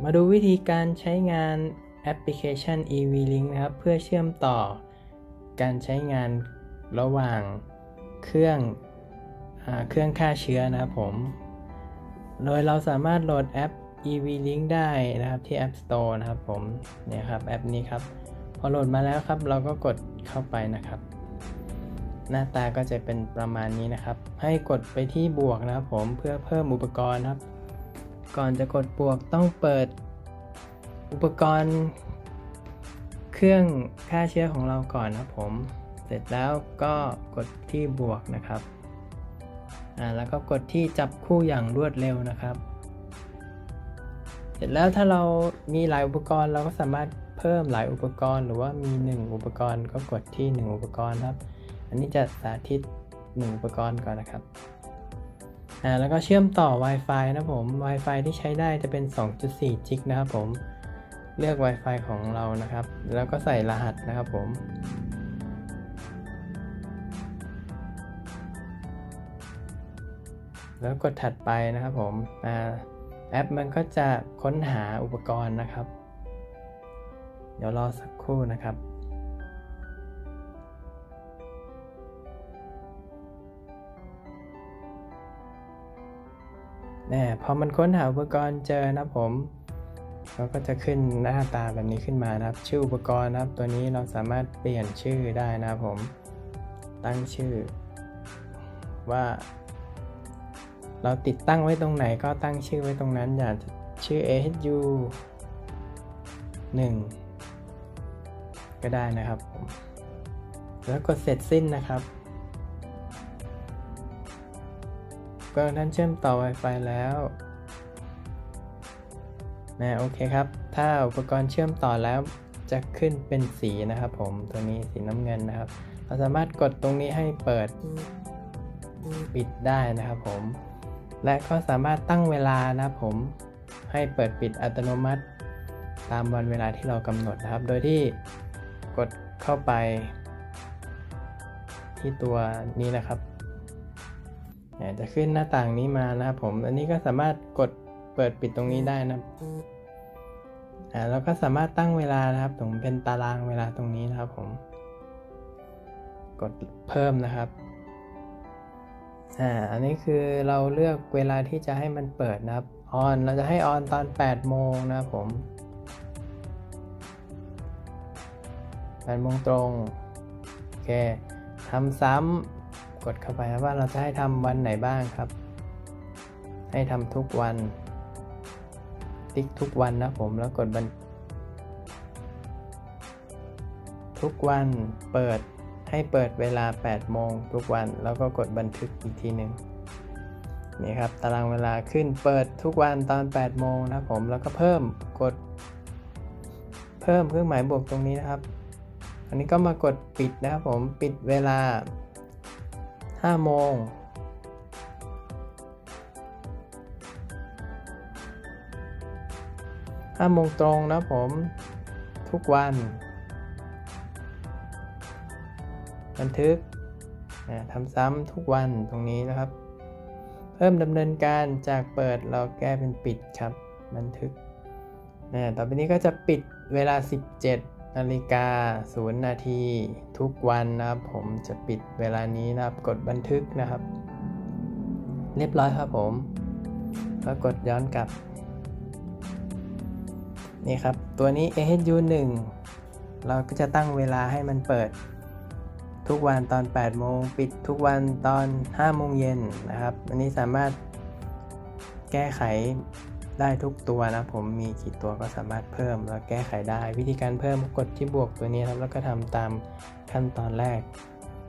มาดูวิธีการใช้งานแอปพลิเคชัน EV-Link นะครับ เพื่อเชื่อมต่อการใช้งานระหว่างเครื่องอเครื่องฆ่าเชื้อนะครับผม โดยเราสามารถโหลดแอป EV-Link ได้นะครับที่ App Store นะครับผมเนี่ยครับแอปนี้ครับ พอโหลดมาแล้วครับ เราก็กดเข้าไปนะครับ หน้าตาก็จะเป็นประมาณนี้นะครับ ให้กดไปที่บวกนะครับผมเพื่อเพิ่มอุปกรณ์ครับ ก่อนจะกดบวกต้องเปิด อุปกรณ์ เครื่องฆ่าเชื้อของเราก่อนนะผม เสร็จแล้วก็กดที่บวกนะครับอ่าแล้วก็กดที่จับคู่อย่างรวดเร็วนะครับ เสร็จแล้วถ้าเรามีหลายอุปกรณ์เราก็สามารถเพิ่มหลายอุปกรณ์หรือว่ามี 1 อุปกรณ์ก็กดที่ 1 อุปกรณ์ครับ อันนี้จะสาธิต 1 อุปกรณ์ก่อนนะครับ อ่าแล้วก็เชื่อมต่อ Wi-Fi นะผม Wi-Fi ที่ใช้ได้จะเป็น 2.4 จิกนะครับผม เลือก Wi-Fi ของเรานะครับ แล้วก็ใส่รหัสนะครับผมแล้วกดถัดไปนะครับผมอ่าแอปมันก็จะค้นหาอุปกรณ์นะครับ เดี๋ยวรอสักครู่นะครับ น่พอมันค้นหาอุปกรณ์เจอนะผมเขาก็จะขึ้นหน้าตาแบบนี้ขึ้นมานะครับ ชื่ออุปกรณ์นะครับ ตัวนี้เราสามารถเปลี่ยนชื่อได้นะครับผม ตั้งชื่อ ว่าเราติดตั้งไว้ตรงไหนก็ตั้งชื่อไว้ตรงนั้นอย่างชื่อ AHU 1 ก็ได้นะครับผม แล้วกดเสร็จสิ้นนะครับ ก็ท่านเชื่อมต่อ Wi-Fi แล้วนะโอเคครับ ถ้าอุปกรณ์เชื่อมต่อแล้วจะขึ้นเป็นสีนะครับ ผมตัวนี้สีน้ำเงินนะครับ เราสามารถกดตรงนี้ให้เปิดปิดได้นะครับผม และก็สามารถตั้งเวลานะครับผมให้เปิดปิดอัตโนมัติ ตามวันเวลาที่เรากำหนดนะครับ โดยที่กดเข้าไป ที่ตัวนี้นะครับ จะขึ้นหน้าต่างนี้มานะครับผม อันนี้ก็สามารถกดเปิดปิดตรงนี้ได้นะครับอ่าแล้วก็สามารถตั้งเวลานะครับผมเป็นตารางเวลาตรงนี้นะครับผม กดเพิ่มนะครับอ่าอันนี้คือเราเลือกเวลาที่จะให้มันเปิดนะครับออนเราจะให้ออนตอน 8 โมงนะครับผม8โมงตรง โอเคทำซ้ำ กดเข้าไปครับว่าเราจะให้ทำวันไหนบ้างครับ ให้ทำทุกวัน ติ๊กทุกวันนะผมแล้วกดบัน ทุกวันเปิดให้เปิดเวลา 8 โมงทุกวัน แล้วก็กดบันทึกอีกทีหนึ่งนี่ครับตารางเวลาขึ้นเปิดทุกวันตอน 8 โมงนะผมแล้วก็เพิ่มกด เพิ่มเครื่องหมายบวกตรงนี้นะครับ อันนี้ก็มากดปิดนะครับผมปิดเวลา 5โมง5โมงตรงนะผมทุกวัน บันทึกทำซ้ำทุกวันตรงนี้นะครับ เพิ่มดำเนินการจากเปิดเราแก้เป็นปิดครับ บันทึกต่อไปนี้ก็จะปิดเวลา 17 นาฬิกา 0 นาที ทุกวันนะครับ ผมจะปิดเวลานี้นะครับ กดบันทึกนะครับ เรียบร้อยครับผมก็กดย้อนกลับ นี่ครับ ตัวนี้ AHU 1เราก็จะตั้งเวลาให้มันเปิด ทุกวันตอน 8 โมง ปิดทุกวันตอน 5 โมงเย็นนะครับ อันนี้สามารถแก้ไข ได้ทุกตัวนะผมมีกี่ตัวก็สามารถเพิ่มแล้วแก้ไขได้ วิธีการเพิ่มกดที่บวกตัวนี้ครับแล้วก็ทำตามขั้นตอนแรก